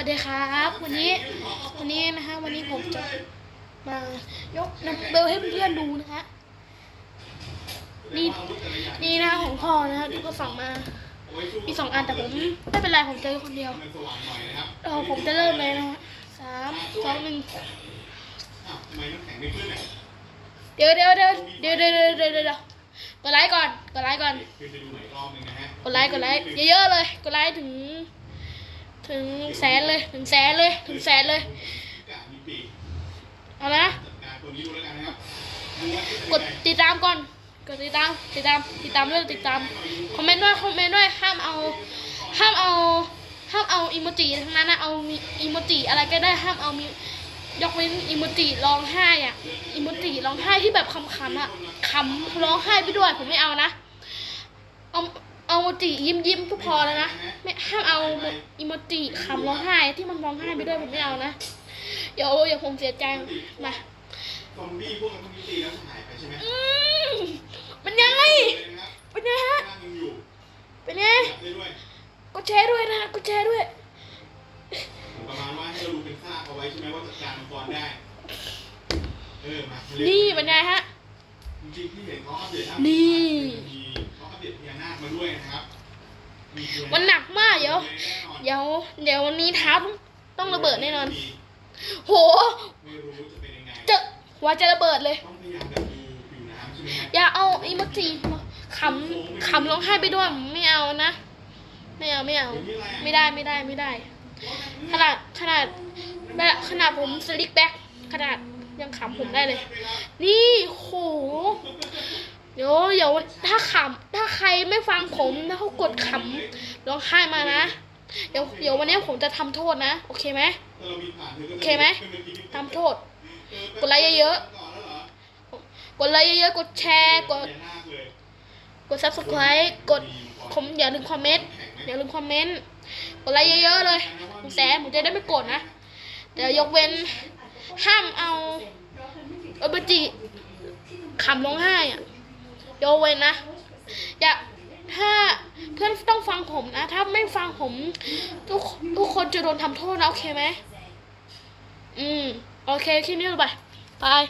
วัสดีครับ วันนี้วันนี้นะฮะวันนี้ผมจะมายกนับเบลให้เพื่อนดูนะฮะนี่นี่นะของพ่อนะฮะที่ก็สั่งมามีสองอันแต่ผมไม่เป็นไรผมจะคนเดียวเออผมจะเริ่มเลยนะฮะสามสองหนึ่งเดี๋ยวเดี๋ยวเดี๋ยวเดี๋ยวเดี๋ยวเดี๋ยวเดี๋ยวกดไลค์ก่อนกดไลค์ก่อนกดไลค์กดไลค์เยอะๆเลยกดไลค์ถึง ถึงแสนเลย ถึงแสนเลย ถึงแสนเลยเอานะการตัวนี้ดูแล้วกันนะกดติดตามก่อน กดติดตาม ติดตาม ติดตามด้วยติดตาม คอมเมนต์ด้วย คอมเมนต์ด้วย ห้ามเอา ห้ามเอา ห้ามเอาอีโมจิทั้งนั้นนะ เอาอีโมจิอะไรก็ได้ ห้ามเอามียกเว้นอีโมจิร้องไห้อะอีโมจิร้องไห้ที่แบบคำๆอะคำร้องไห้ไปด้วย ผมไม่เอานะ เอา เอาโมจิยิ้มยิ้มก็พอแล้วนะ ห้ามเอาอีโมจิคำร้องไห้ที่มันร้องไห้ไปด้วยผมไม่เอานะเดี๋ยวเดี๋ยวผมเสียใจมาซอมบี้พวกมันพวกนี้ตีแล้วจะหายไปใช่ไหมอืมมันยังไงเลยนะครับเป็นไงฮะนั่งยังอยู่เป็นไงจับได้ด้วยกดแชร์ด้วยนะกดแชร์ด้วยประมาณว่าให้เราดูเป็นซากเอาไว้ใช่ไหมว่าจัดการมังกรได้เออมามานี่เป็นไงฮะจริงๆที่เห็นเขาอัปเดตอัปนี่มีเขาอัปเดตพญานาคมาด้วยนะครับ มันหนักมากเดี๋ยวแน่นอนเดี๋ยวเดี๋ยววันนี้ท้าต้องต้องระเบิดแน่นอน โหจะเป็นยังไงจะหัวจะระเบิดเลยองพยายามแบบดูผิวน้ำใช่ไหมฮะอย่าเอาอีโมจิมาขำขำร้องไห้ไปด้วยไม่เอานะไม่เอาไม่เอา ไม่ได้ไม่ได้ไม่ได้ ขนาดขนาดขนาดผมสลิกแบ็คขนาดยังขำผมได้เลย นี่โหเดี๋ยวเดี๋ยวถ้าขำ ฟังผมถ้าเขากดขำร้องไห้มานะ เดี๋ยวเดี๋ยววันนี้ผมจะทำโทษนะ โอเคไหมโอเคไหมทำโทษ กดไลค์เยอะๆ กดไลค์เยอะๆ กดแชร์ กด กด subscribe กดคอมอย่าลืมคอมเมนต์ อย่าลืมคอมเมนต์ กดไลค์เยอะๆเลยผมแสนผมจะได้ไม่โกดนะ เดี๋ยวยกเว้นห้ามเอาเอเบจิขำร้องไห้อะยกเว้นนะ อย่า ถ้าเพื่อนต้องฟังผมนะ ถ้าไม่ฟังผมทุกทุกคนจะโดนทำโทษนะโอเคไหมอืม โอเคที่นี่ไปบาย